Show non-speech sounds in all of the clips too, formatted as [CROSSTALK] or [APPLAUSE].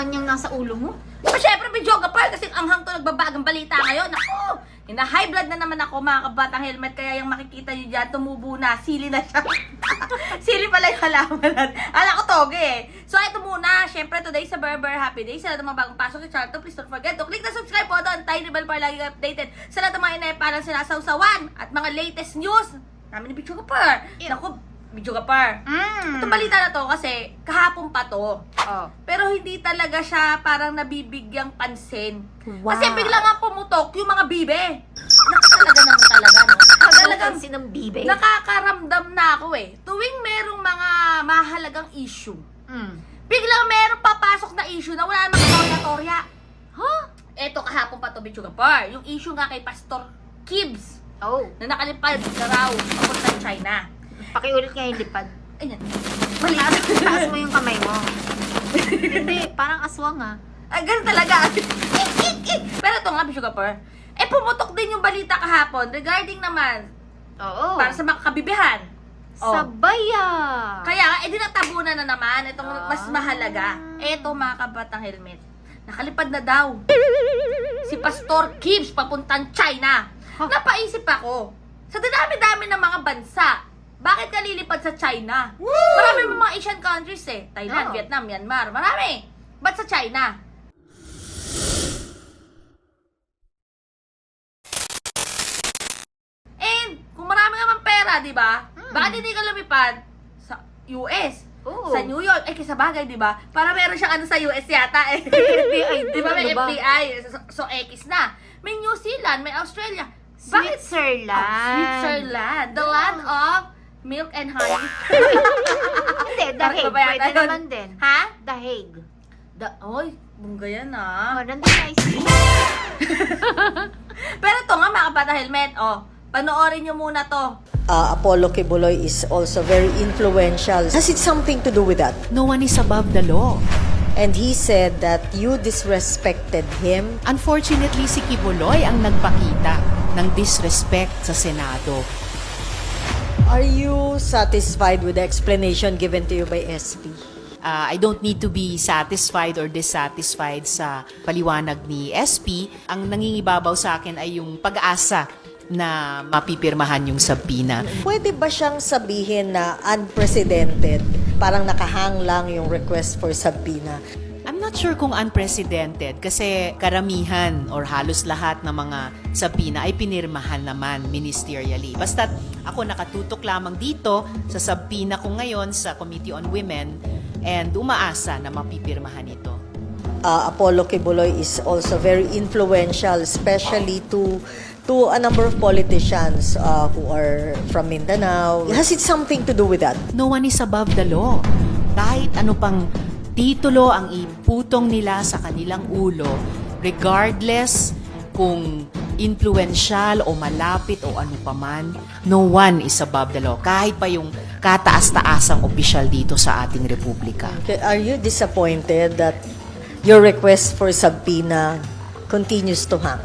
naman yung nasa ulo mo? Pa, syempre, video ka pa kasi anghang to nagbabagang balita ngayon. Ako, ina high blood na naman ako mga kabatang helmet kaya yung makikita nyo dyan, tumubo na, sili na siya. [LAUGHS] sili pala yung halaman. Ala ko toge eh. So ito muna, syempre today sa Berber Happy Day. Sa lahat ng mga bagong pasok sa channel to, please don't forget to click the subscribe po doon. Tiny bell para lagi updated sa lahat ng mga inay parang sinasawsawan at mga latest news. Namin ni Bicho Kapar. Ew. Bicho Kapar. Mm. Itong balita na to kasi kahapon pa to. Oh. Pero hindi talaga siya parang nabibigyang pansin. Wow. Kasi bigla nga pumutok yung mga bibe. Naku talaga naman talaga, no? Talagang Talagang sinang bibe. nakakaramdam na ako eh. Tuwing merong mga mahalagang issue, Mm. biglang merong papasok na issue na wala namang katorya-torya. Huh? Eto kahapon pa to, Bichuga Par. Yung issue nga kay Pastor Kibbs Oh. na nakalipad na raw papuntang China. Pakiulit nga yung lipad. Ayan. Mali. Taas mo yung kamay mo. [LAUGHS] Hindi, parang aswang ah. Ay, ganun talaga. [LAUGHS] Pero ito nga, Bishop Gapper, eh pumutok din yung balita kahapon regarding naman Oo. para sa mga kabibihan. Oh. Sabay ah. Kaya nga, eh di natabunan na naman itong Ah. mas mahalaga. Eto mga kabatang helmet. Nakalipad na daw. Si Pastor Gibbs papuntang China. Huh? Napaisip ako, sa dinami-dami ng mga bansa, bakit ka lilipad sa China? Marami mga Asian countries eh. Thailand, Oo. Vietnam, Myanmar. Marami. Ba't sa China? And, kung marami ka mang pera, di ba? Hmm. Bakit hindi ka lumipad sa US? Oo. Sa New York? Eh, kasi bagay, di ba? Para meron siyang ano sa US yata eh. [LAUGHS] FBI di ba may Ano? FBI? So, so, X na. May New Zealand, may Australia. Bakit? Switzerland. Oh, Switzerland. The land of milk and honey. [LAUGHS] Hindi, The Bakit Hague. ba yata Pwede yun? naman din. ha? The Hague. The, oy, bungga yan ah. Oh, nandun na IC. [LAUGHS] Pero ito nga mga kabata helmet, oh. Panoorin nyo muna to. uh, Apollo Kibuloy is also very influential. Has it something to do with that? No one is above the law. And he said that you disrespected him. Unfortunately, si Kibuloy ang nagpakita ng disrespect sa Senado. Are you satisfied with the explanation given to you by SP? Uh, I don't need to be satisfied or dissatisfied sa paliwanag ni SP. Ang nangingibabaw sa akin ay yung pag-asa na mapipirmahan yung sabina. Pwede ba siyang sabihin na unprecedented? Parang nakahang lang yung request for subpoena. Not sure kung unprecedented kasi karamihan or halos lahat ng mga sabina ay pinirmahan naman ministerially. Basta ako nakatutok lamang dito sa sabina ko ngayon sa Committee on Women and umaasa na mapipirmahan ito. Uh, Apollo Kibuloy is also very influential, especially to to a number of politicians uh, who are from Mindanao. Has it something to do with that? No one is above the law. Kahit ano pang titulo ang iputong nila sa kanilang ulo, regardless kung influential o malapit o ano paman, no one is above the law. Kahit pa yung kataas-taasang opisyal dito sa ating republika. Are you disappointed that your request for subpoena continues to hang?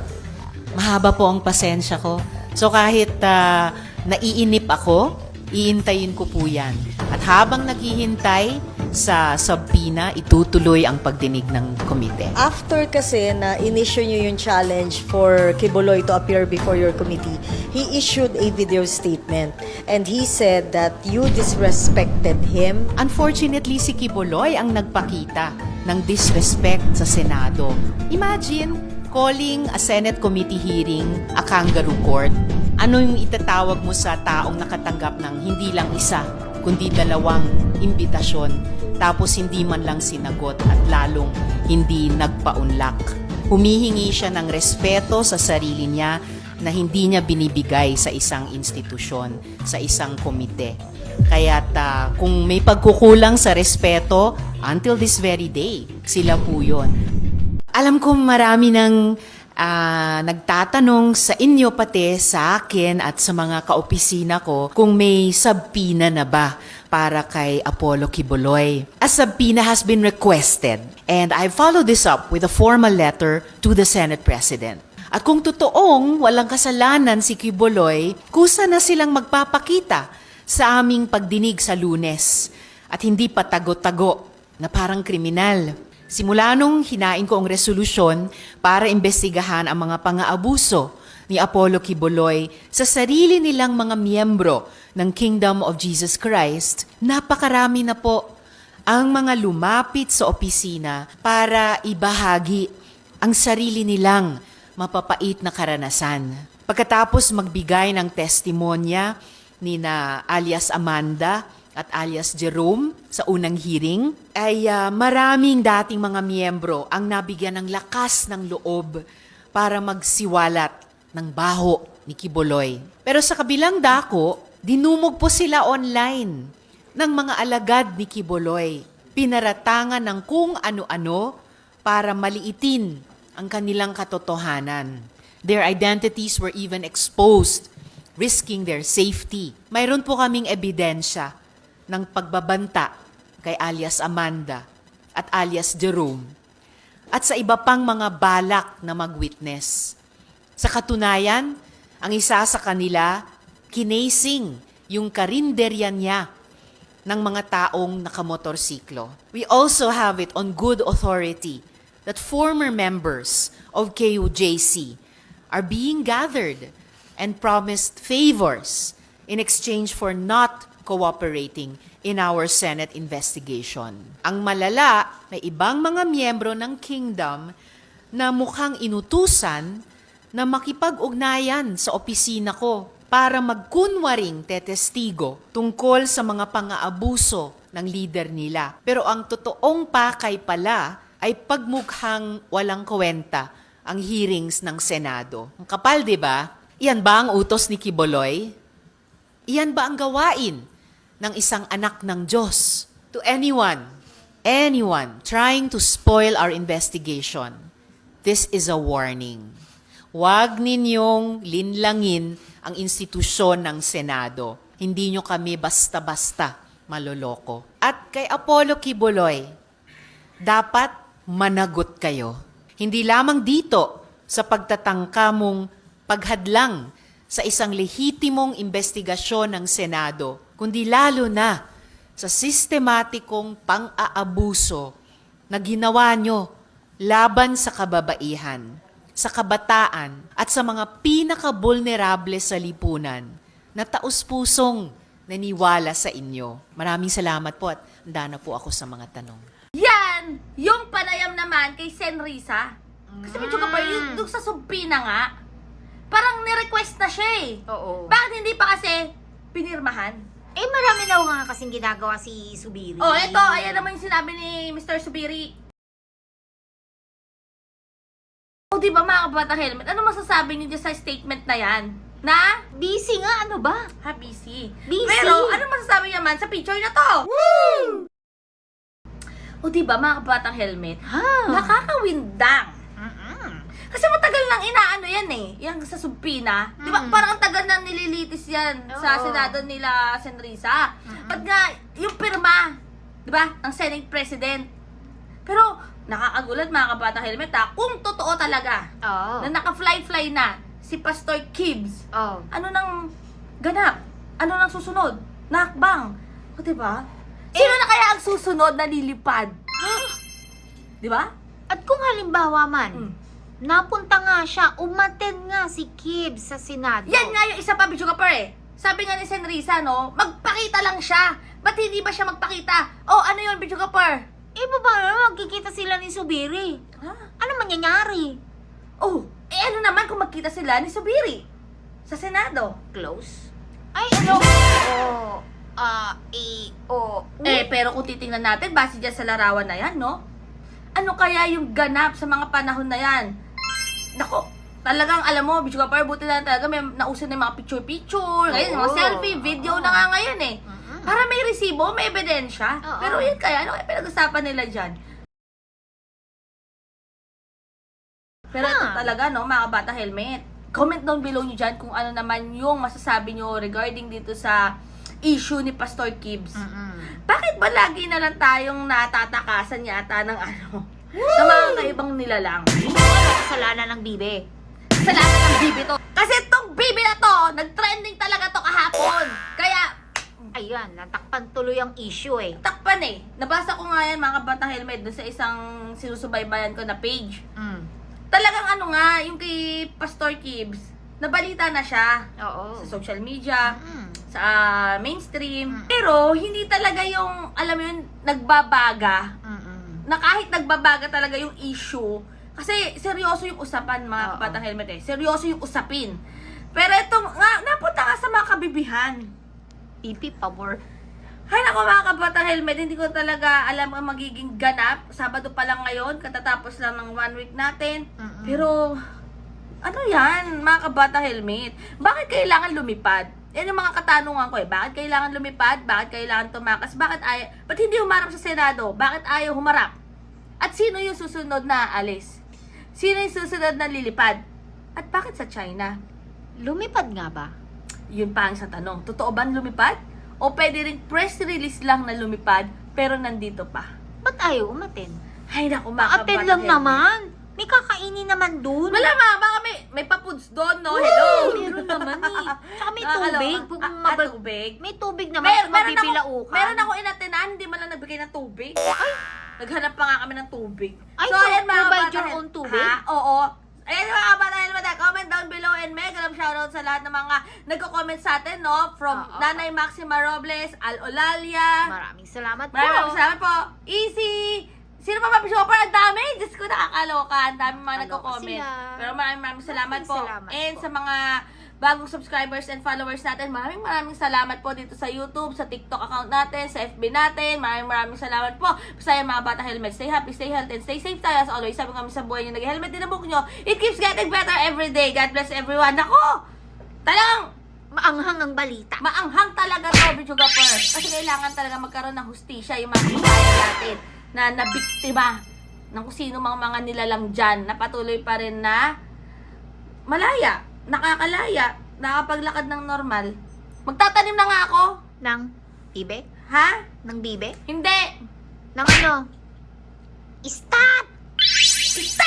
Mahaba po ang pasensya ko. So kahit ah, naiinip ako, iintayin ko po yan. At habang naghihintay sa subpoena, itutuloy ang pagdinig ng komite. After kasi na in-issue nyo yung challenge for Kibuloy to appear before your committee, he issued a video statement and he said that you disrespected him. Unfortunately, si Kibuloy ang nagpakita ng disrespect sa Senado. Imagine, calling a Senate committee hearing a kangaroo court. Ano yung itatawag mo sa taong nakatanggap ng hindi lang isa, kundi dalawang imbitasyon, tapos hindi man lang sinagot at lalong hindi nagpaunlak. Humihingi siya ng respeto sa sarili niya na hindi niya binibigay sa isang institusyon, sa isang komite. Kaya kung may pagkukulang sa respeto, until this very day, sila po yun. Alam ko marami ng ah, nagtatanong sa inyo pati sa akin at sa mga kaopisina ko kung may subpoena na ba para kay Apollo Kibuloy. A subpoena has been requested and I followed this up with a formal letter to the Senate President. At kung totoong walang kasalanan si Kibuloy, kusa na silang magpapakita sa aming pagdinig sa lunes at hindi pa tago-tago na parang kriminal. Simula nung hinain ko ang resolusyon para imbestigahan ang mga pang-aabuso ni Apollo Kiboloy sa sarili nilang mga miyembro ng Kingdom of Jesus Christ, napakarami na po ang mga lumapit sa opisina para ibahagi ang sarili nilang mapapait na karanasan. Pagkatapos magbigay ng testimonya ni na alias Amanda at alias Jerome sa unang hearing, ay ah, maraming dating mga miyembro ang nabigyan ng lakas ng loob para magsiwalat ng baho ni Kiboloy. Pero sa kabilang dako, dinumog po sila online ng mga alagad ni Kiboloy. Pinaratangan ng kung ano-ano para maliitin ang kanilang katotohanan. Their identities were even exposed, risking their safety. Mayroon po kaming ebidensya ng pagbabanta kay alias Amanda at alias Jerome at sa iba pang mga balak na mag-witness. Sa katunayan, ang isa sa kanila, kinasing yung karinderya niya ng mga taong nakamotorsiklo. We also have it on good authority that former members of KUJC are being gathered and promised favors in exchange for not cooperating in our Senate investigation. Ang malala, may ibang mga miyembro ng kingdom na mukhang inutusan na makipag-ugnayan sa opisina ko para magkunwaring tetestigo tungkol sa mga pang-aabuso ng leader nila. Pero ang totoong pakay pala ay pagmukhang walang kwenta ang hearings ng Senado. Ang kapal, di ba? Iyan ba ang utos ni Kiboloy? Iyan ba ang gawain ng isang anak ng Diyos? To anyone, anyone trying to spoil our investigation, this is a warning. Huwag ninyong linlangin ang institusyon ng Senado. Hindi nyo kami basta-basta maloloko. At kay Apollo Kibuloy, dapat managot kayo. Hindi lamang dito sa pagtatangka mong paghadlang sa isang lehitimong investigasyon ng Senado, kundi lalo na sa sistematikong pang-aabuso na ginawa nyo laban sa kababaihan, sa kabataan, at sa mga pinaka-vulnerable sa lipunan na taus-pusong naniwala sa inyo. Maraming salamat po at handa na po ako sa mga tanong. Yan! Yung panayam naman kay Senrisa. Kasi medyo kapal, yung, yung sa Subpina nga, parang ni-request na siya eh. Oo. Bakit hindi pa kasi pinirmahan? Eh, marami na nga kasing ginagawa si Subiri. Oh, eto, ayan naman yung sinabi ni Mr. Subiri. O, di ba mga kabata helmet? Ano masasabi niyo dyan sa statement na yan? Na? Busy nga, ano ba? Ha, busy. Busy. Pero, ano masasabi niyo man sa picture na to? O, di ba mga kabatang helmet? Ha? Nakakawindang. Mm-mm. Kasi matagal nang inaano yan eh. Yung sa Subpina. Di ba? Mm. Parang ang tagal nang nililitis yan sa Oo. Senado nila Senrisa. At nga, yung pirma, di ba? Ang Senate President. Pero, nakakagulat mga kabatang helmet ha. Kung totoo talaga Oo. na naka-fly-fly na si Pastor Kibbs, ano nang ganap? Ano nang susunod? Nakbang. O, di ba? Sino na kaya ang susunod na lilipad? [GASPS] di ba? At kung halimbawa man, Mm. Napunta nga siya, umaten nga si Gibbs sa Senado. Yan nga yung isa pa, Bicho Kapar eh. Sabi nga ni Senrisa, no, magpakita lang siya. Ba't hindi ba siya magpakita? Oh, ano yun, Bicho Kapar? Eh, paano magkikita sila ni Subiri? Ha? Ano mangyayari? Oh, eh ano naman kung magkita sila ni Subiri? Sa Senado. Close? Ay, ano? Oh, ah, eh, oh, Eh, pero kung titingnan natin, base dyan sa larawan na yan, no? Ano kaya yung ganap sa mga panahon na yan? Nako, talagang alam mo, Bicho Kapar, buti na talaga may nauso na yung mga picture-picture, ngayon, yung mga Oo. selfie, video na nga ngayon eh. Mm-mm. Para may resibo, may ebidensya. Oo. Pero yun kaya, ano kaya pinag-usapan nila dyan? Pero ito Ha. talaga, no, mga bata helmet. Comment down below nyo dyan kung ano naman yung masasabi nyo regarding dito sa issue ni Pastor Gibbs. Mm-mm. Bakit ba lagi na lang tayong natatakasan yata ng ano, ng mga kaibang nilalang? Ano kasalanan ng bibe? Salamat ng bibi to. Kasi tong bibi na to, nag-trending talaga to kahapon. Kaya, Ayan, natakpan tuloy ang issue eh. Takpan eh. Nabasa ko nga yan mga kabatang helmet doon sa isang sinusubaybayan ko na page. Mm. Talagang ano nga, yung kay Pastor Kibbs, nabalita na siya Oo. sa social media, Mm. sa ah, mainstream. Mm. Pero hindi talaga yung, alam mo yun, nagbabaga. Mm-mm. Na kahit nagbabaga talaga yung issue. Kasi seryoso yung usapan mga Oo. kabatang helmet eh. Seryoso yung usapin. Pero ito nga, napunta nga sa mga kabibihan. Pipi, pabor. Hay nako mga kabatang helmet, hindi ko talaga alam ang magiging ganap. Sabado pa lang ngayon, katatapos lang ng one week natin. Mm-mm. Pero, ano yan, mga kabatang helmet? Bakit kailangan lumipad? Yan yung mga katanungan ko eh. Bakit kailangan lumipad? Bakit kailangan tumakas? Bakit ay Ba't hindi humarap sa Senado? Bakit ayaw humarap? At sino yung susunod na aalis? Sino yung susunod na lilipad? At bakit sa China? Lumipad nga ba? Yun pa ang sa tanong. Totoo ba lumipad? O pwede rin press release lang na lumipad pero nandito pa? Ba't ayaw umatin? Ay naku, Atin kabatang lang naman. May kakainin naman dun. Wala ma, baka may, may papuds doon, no? Hello! Meron naman eh. Tsaka may Nakakaloka. tubig. Kung Ah, ah, mabal- tubig? May tubig naman. Mer- Mer- meron ako, mabibilaukan. meron ako inatenan, hindi man lang nagbigay ng tubig. Naghanap pa nga kami ng tubig. Ay, so, provide your own tubig? Ha? Oo. Ayan mga bata helmet, comment down below and mega love shoutout sa lahat ng mga nagko-comment sa atin, no? From Oo. Nanay Maxima Robles, Al Olalia, Maraming salamat po. Maraming salamat po. Easy! Sino pa ba shopper? Ang dami! Diyos ko, nakakaloka. Ang dami mga nagko-comment. sila. Pero maraming maraming salamat po. salamat And po. sa mga bagong subscribers and followers natin, maraming maraming salamat po dito sa YouTube, sa TikTok account natin, sa FB natin. Maraming maraming salamat po. Basta yung mga bata helmet. Stay happy, stay healthy, and stay safe tayo as always. Sabi kami sa buhay nyo, nag-helmet din ang book nyo. It keeps getting better every day. God bless everyone. Nako! Talagang Maanghang ang balita. maanghang talaga to, First. Kasi kailangan talaga magkaroon ng hustisya yung mga kabayan natin na nabiktima ng kung sino mga mga nilalang dyan na patuloy pa rin na malaya, nakakalaya, nakapaglakad ng normal. Magtatanim na nga ako. Nang bibe? Ha? Nang bibe? Hindi. Nang ano? Stop! Stop!